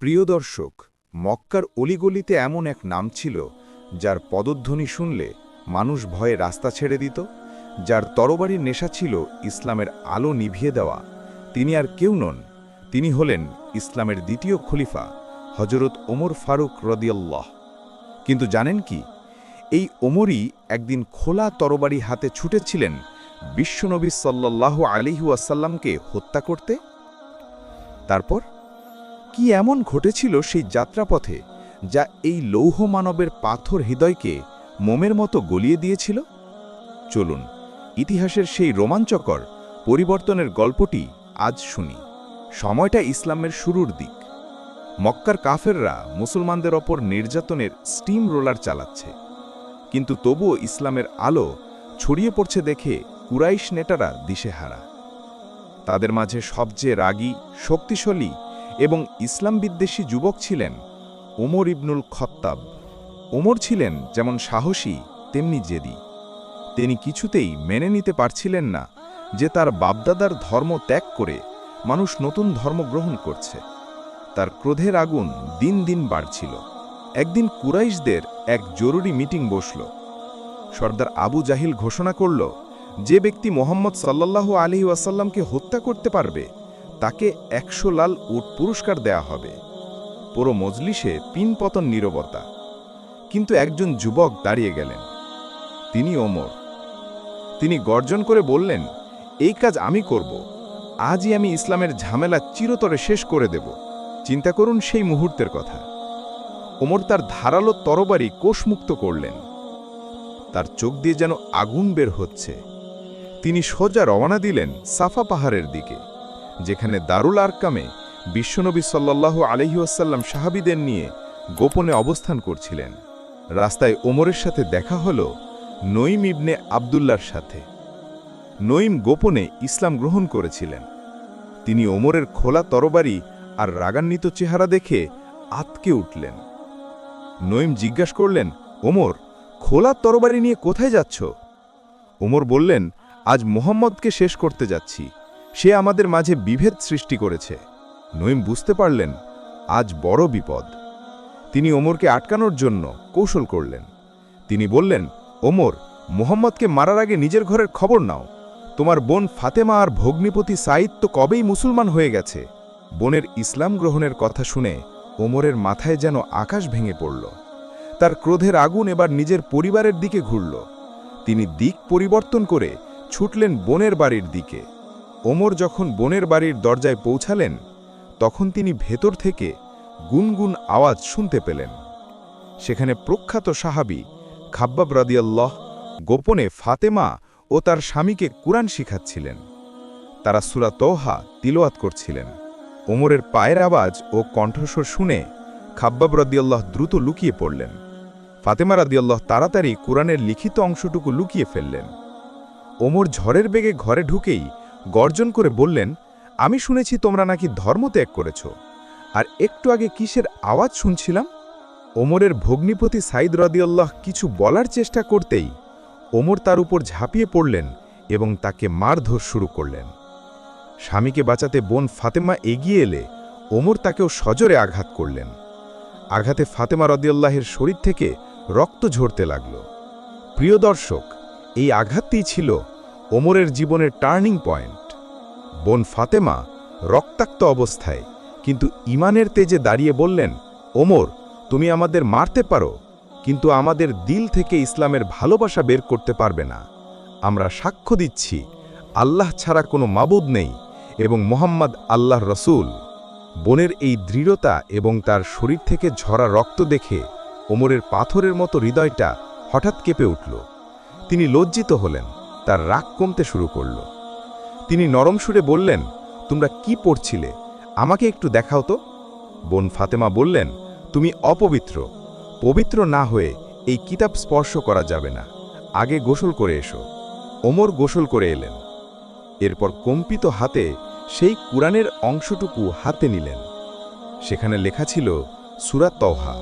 প্রিয় দর্শক, মক্কার অলিগলিতে এমন এক নাম ছিল, যার পদধ্বনি শুনলে মানুষ ভয়ে রাস্তা ছেড়ে দিত, যার তরবারির নেশা ছিল ইসলামের আলো নিভিয়ে দেওয়া। তিনি আর কেউ নন, তিনি হলেন ইসলামের দ্বিতীয় খলিফা হজরত ওমর ফারুক রদিয়াল্লাহ। কিন্তু জানেন কি, এই ওমরই একদিন খোলা তরবারি হাতে ছুটেছিলেন বিশ্বনবী সাল্লাহ আলিহু আসাল্লামকে হত্যা করতে? তারপর কি এমন ঘটেছিল সেই যাত্রাপথে যা এই লৌহ মানবের পাথর হৃদয়কে মোমের মতো গলিয়ে দিয়েছিল? চলুন, ইতিহাসের সেই রোমাঞ্চকর পরিবর্তনের গল্পটি আজ শুনি। সময়টা ইসলামের শুরুর দিক। মক্কার কাফেররা মুসলমানদের ওপর নির্যাতনের স্টিম রোলার চালাচ্ছে। কিন্তু তবুও ইসলামের আলো ছড়িয়ে পড়ছে দেখে কুরাইশ নেটারা দিশেহারা। তাদের মাঝে সবচেয়ে রাগী, শক্তিশালী এবং ইসলাম বিদ্বেষী যুবক ছিলেন ওমর ইবনুল খত্তাব। ওমর ছিলেন যেমন সাহসী, তেমনি জেদি। তিনি কিছুতেই মেনে নিতে পারছিলেন না যে তার বাপদাদার ধর্ম ত্যাগ করে মানুষ নতুন ধর্ম গ্রহণ করছে। তার ক্রোধের আগুন দিন দিন বাড়ছিল। একদিন কুরাইশদের এক জরুরি মিটিং বসল। সর্দার আবু জাহিল ঘোষণা করল, যে ব্যক্তি মোহাম্মদ সাল্লাল্লাহু আলহি ওয়াসাল্লামকে হত্যা করতে পারবে তাকে একশো লাল উট পুরস্কার দেয়া হবে। পুরো মজলিসে পিনপতন নীরবতা। কিন্তু একজন যুবক দাঁড়িয়ে গেলেন। তিনি ওমর। তিনি গর্জন করে বললেন, এই কাজ আমি করব। আজই আমি ইসলামের ঝামেলা চিরতরে শেষ করে দেব। চিন্তা করুন সেই মুহূর্তের কথা। ওমর তার ধারালো তরবারি কোষমুক্ত করলেন। তার চোখ দিয়ে যেন আগুন বের হচ্ছে। তিনি সোজা রওনা দিলেন সাফা পাহাড়ের দিকে। যেখানে দারুল আরকামে বিশ্বনবী সাল্লাল্লাহু আলহিউসাল্লাম সাহাবিদের নিয়ে গোপনে অবস্থান করছিলেন। রাস্তায় ওমরের সাথে দেখা হল নঈম ইবনে আবদুল্লার সাথে। নঈম গোপনে ইসলাম গ্রহণ করেছিলেন। তিনি ওমরের খোলা তরবারি আর রাগান্বিত চেহারা দেখে আতকে উঠলেন। নঈম জিজ্ঞাসা করলেন, ওমর, খোলা তরবারি নিয়ে কোথায় যাচ্ছ? ওমর বললেন, আজ মোহাম্মদকে শেষ করতে যাচ্ছি। সে আমাদের মাঝে বিভেদ সৃষ্টি করেছে। নঈম বুঝতে পারলেন, আজ বড় বিপদ। তিনি ওমরকে আটকানোর জন্য কৌশল করলেন। তিনি বললেন, ওমর, মোহাম্মদকে মারার আগে নিজের ঘরের খবর নাও। তোমার বোন ফাতেমা আর ভগ্নিপতি সাইদ তো কবেই মুসলমান হয়ে গেছে। বোনের ইসলাম গ্রহণের কথা শুনে ওমরের মাথায় যেন আকাশ ভেঙে পড়ল। তার ক্রোধের আগুন এবার নিজের পরিবারের দিকে ঘুরল। তিনি দিক পরিবর্তন করে ছুটলেন বোনের বাড়ির দিকে। ওমর যখন বোনের বাড়ির দরজায় পৌঁছালেন, তখন তিনি ভেতর থেকে গুনগুন আওয়াজ শুনতে পেলেন। সেখানে প্রখ্যাত সাহাবি খাব্বাব রাদিয়াল্লাহ গোপনে ফাতেমা ও তার স্বামীকে কুরআন শিখাচ্ছিলেন। তারা সুরা তৌহা তিলোয়াত করছিলেন। ওমরের পায়ের আওয়াজ ও কণ্ঠস্বর শুনে খাব্বাব রাদিয়াল্লাহ দ্রুত লুকিয়ে পড়লেন। ফাতেমা রাদিয়াল্লাহ তাড়াতাড়ি কুরআনের লিখিত অংশটুকু লুকিয়ে ফেললেন। ওমর ঝড়ের বেগে ঘরে ঢুকেই গর্জন করে বললেন, আমি শুনেছি তোমরা নাকি ধর্ম ত্যাগ করেছ। আর একটু আগে কিসের আওয়াজ শুনছিলাম? ওমরের ভগ্নিপতি সাইদ রদিউল্লাহ কিছু বলার চেষ্টা করতেই ওমর তার উপর ঝাঁপিয়ে পড়লেন এবং তাকে মারধর শুরু করলেন। স্বামীকে বাঁচাতে বোন ফাতেমা এগিয়ে এলে ওমর তাকেও সজরে আঘাত করলেন। আঘাতে ফাতেমা রদিয়াল্লাহের শরীর থেকে রক্ত ঝরতে লাগল। প্রিয় দর্শক, এই আঘাতটিই ছিল ওমরের জীবনের টার্নিং পয়েন্ট। বোন ফাতেমা রক্তাক্ত অবস্থায়, কিন্তু ইমানের তেজে দাঁড়িয়ে বললেন, ওমর, তুমি আমাদের মারতে পারো, কিন্তু আমাদের দিল থেকে ইসলামের ভালোবাসা বের করতে পারবে না। আমরা সাক্ষ্য দিচ্ছি, আল্লাহ ছাড়া কোনো মাবুদ নেই এবং মোহাম্মদ আল্লাহ রসুল। বোনের এই দৃঢ়তা এবং তার শরীর থেকে ঝরা রক্ত দেখে ওমরের পাথরের মতো হৃদয়টা হঠাৎ কেঁপে উঠল। তিনি লজ্জিত হলেন। তার রাগ কমতে শুরু করল। তিনি নরম সুরে বললেন, তোমরা কি পড়ছিলে? আমাকে একটু দেখাও তো। বোন ফাতেমা বললেন, তুমি অপবিত্র। পবিত্র না হয়ে এই কিতাব স্পর্শ করা যাবে না। আগে গোসল করে এসো। ওমর গোসল করে এলেন। এরপর কম্পিত হাতে সেই কুরআনের অংশটুকু হাতে নিলেন। সেখানে লেখা ছিল সুরাত তওহা।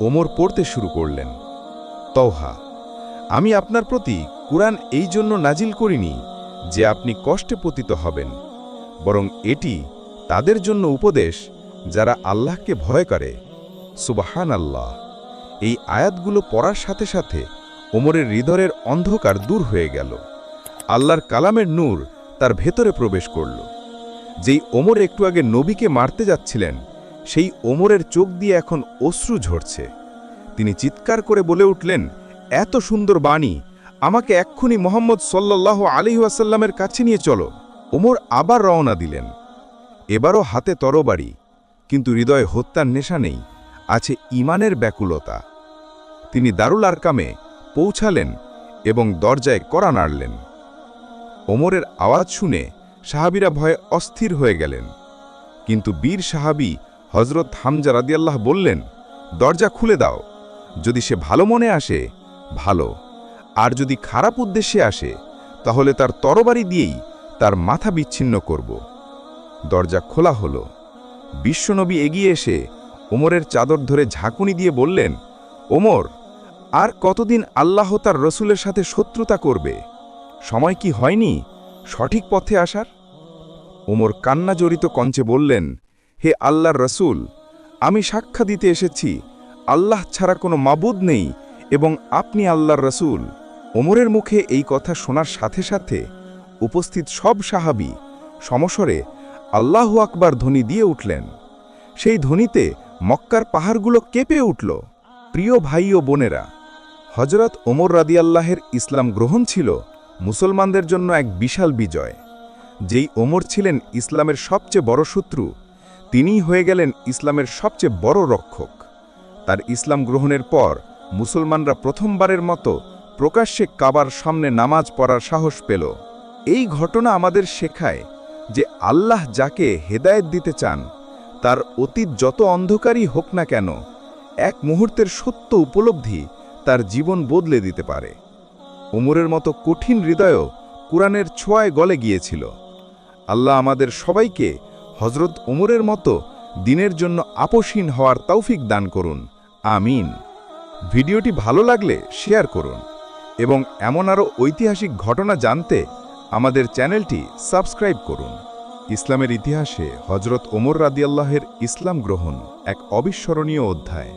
ওমর পড়তে শুরু করলেন। তওহা, আমি আপনার প্রতি কুরআন এই জন্য নাজিল করিনি যে আপনি কষ্টে পতিত হবেন, বরং এটি তাদের জন্য উপদেশ যারা আল্লাহকে ভয় করে। সুবাহান আল্লাহ এই আয়াতগুলো পড়ার সাথে সাথে ওমরের হৃদয়ের অন্ধকার দূর হয়ে গেল। আল্লাহর কালামের নূর তার ভেতরে প্রবেশ করল। যেই ওমর একটু আগে নবীকে মারতে যাচ্ছিলেন, সেই ওমরের চোখ দিয়ে এখন অশ্রু ঝরছে। তিনি চিৎকার করে বলে উঠলেন, এত সুন্দর বাণী আমাকে এক্ষুনি মোহাম্মদ সাল্লাহ আলি ওয়াসাল্লামের কাছে নিয়ে চলো। ওমর আবার রওনা দিলেন। এবারও হাতে তরবারি, কিন্তু হৃদয়ে হত্যার নেশা নেই, আছে ইমানের ব্যাকুলতা। তিনি দারুল আরকামে পৌঁছালেন এবং দরজায় কড়া নাড়লেন। ওমরের আওয়াজ শুনে সাহাবিরা ভয়ে অস্থির হয়ে গেলেন। কিন্তু বীর সাহাবি হজরত হামজা রাদিয়াল্লাহ বললেন, দরজা খুলে দাও। যদি সে ভালো মনে আসে, ভালো। আর যদি খারাপ উদ্দেশ্যে আসে, তাহলে তার তরবারি দিয়েই তার মাথা বিচ্ছিন্ন করব। দরজা খোলা হলো। বিশ্বনবী এগিয়ে এসে ওমরের চাদর ধরে ঝাঁকুনি দিয়ে বললেন, ওমর, আর কতদিন আল্লাহ তার রসুলের সাথে শত্রুতা করবে? সময় কি হয়নি সঠিক পথে আসার? ওমর কান্না জড়িত কঞ্চে বললেন, হে আল্লাহর রসুল, আমি সাক্ষা দিতে এসেছি, আল্লাহ ছাড়া কোনো মাবুদ নেই এবং আপনি আল্লাহর রসুল। ওমরের মুখে এই কথা শোনার সাথে সাথে উপস্থিত সব সাহাবি সমস্বরে আল্লাহু আকবার ধ্বনি দিয়ে উঠলেন। সেই ধ্বনিতে মক্কার পাহাড়গুলো কেঁপে উঠল। প্রিয় ভাই ও বোনেরা হজরত ওমর রাদিয়াল্লাহের ইসলাম গ্রহণ ছিল মুসলমানদের জন্য এক বিশাল বিজয়। যেই ওমর ছিলেন ইসলামের সবচেয়ে বড় শত্রু, তিনিই হয়ে গেলেন ইসলামের সবচেয়ে বড় রক্ষক। তার ইসলাম গ্রহণের পর মুসলমানরা প্রথমবারের মতো প্রকাশ্যে কাবার সামনে নামাজ পড়ার সাহস পেল। এই ঘটনা আমাদের শেখায় যে আল্লাহ যাকে হেদায়েত দিতে চান, তার অতীত যত অন্ধকারই হোক না কেন, এক মুহূর্তের সত্য উপলব্ধি তার জীবন বদলে দিতে পারে। উমরের মতো কঠিন হৃদয়ও কুরআনের ছোঁয়ায় গলে গিয়েছিল। আল্লাহ আমাদের সবাইকে হজরত উমরের মতো দিনের জন্য আপোষহীন হওয়ার তৌফিক দান করুন। আমিন। ভিডিওটি ভালো লাগলে শেয়ার করুন। এবং এমন আরও ঐতিহাসিক ঘটনা জানতে আমাদের চ্যানেলটি সাবস্ক্রাইব করুন। ইসলামের ইতিহাসে হজরত ওমর রাদিয়াল্লাহের ইসলাম গ্রহণ এক অবিস্মরণীয় অধ্যায়।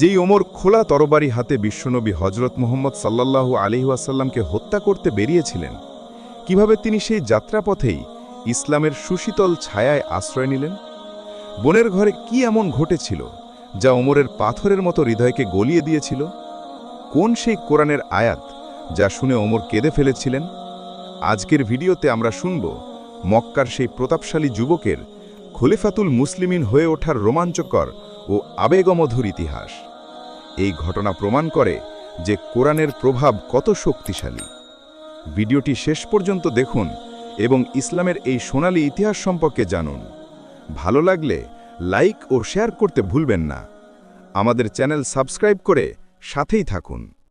যেই ওমর খোলা তরবারি হাতে বিশ্বনবী হজরত মোহাম্মদ সাল্লাল্লাহু আলহি আসাল্লামকে হত্যা করতে বেরিয়েছিলেন, কীভাবে তিনি সেই যাত্রাপথেই ইসলামের সুশীতল ছায়ায় আশ্রয় নিলেন? বোনের ঘরে কি এমন ঘটেছিল যা ওমরের পাথরের মতো হৃদয়কে গলিয়ে দিয়েছিল? কোন সেই কোরআনের আয়াত যা শুনে ওমর কেঁদে ফেলেছিলেন? আজকের ভিডিওতে আমরা শুনব মক্কার সেই প্রতাপশালী যুবকের খলিফাতুল মুসলিমিন হয়ে ওঠার রোমাঞ্চকর ও আবেগমধুর ইতিহাস। এই ঘটনা প্রমাণ করে যে কোরআনের প্রভাব কত শক্তিশালী। ভিডিওটি শেষ পর্যন্ত দেখুন এবং ইসলামের এই সোনালী ইতিহাস সম্পর্কে জানুন। ভালো লাগলে লাইক ও শেয়ার করতে ভুলবেন না। আমাদের চ্যানেল সাবস্ক্রাইব করে সাথেই থাকুন।